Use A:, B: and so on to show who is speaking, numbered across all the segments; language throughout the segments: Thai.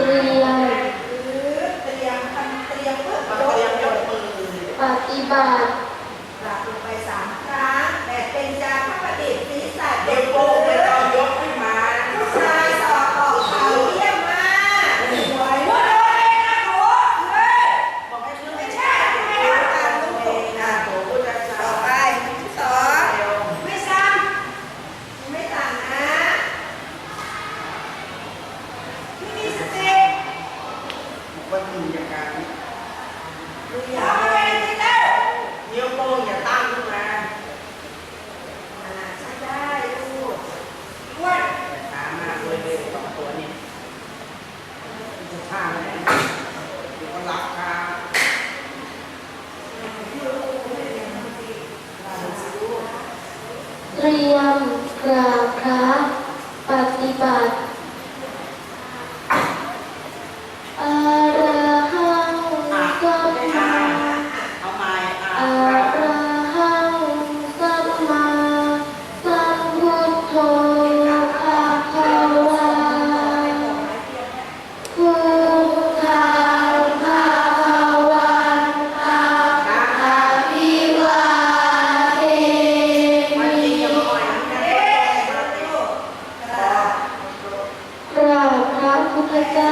A: เตรียม
B: เตรียมทำเตรียมเพื่อ
C: เตรียมยกมือ
A: ปฏิบัติ
B: หลับลงไปสามครั้งแต่เป็นจานพระประดิษฐ์ศีรษะ
C: เด็กโก
B: เรี
A: ยมกราบพระ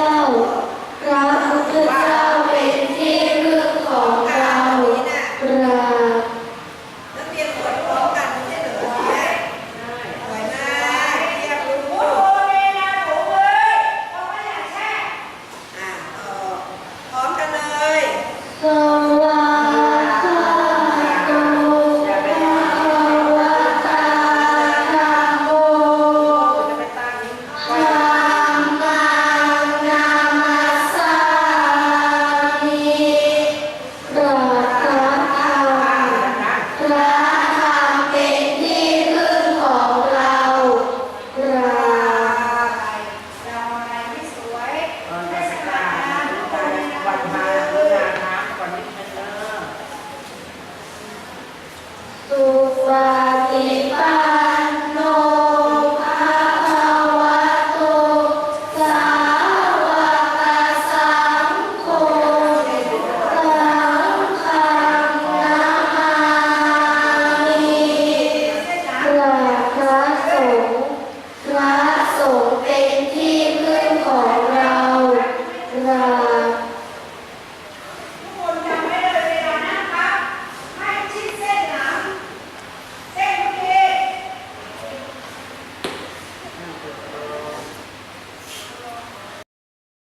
C: เจ้า
A: พระพุทธเจ้า ตูฟ้า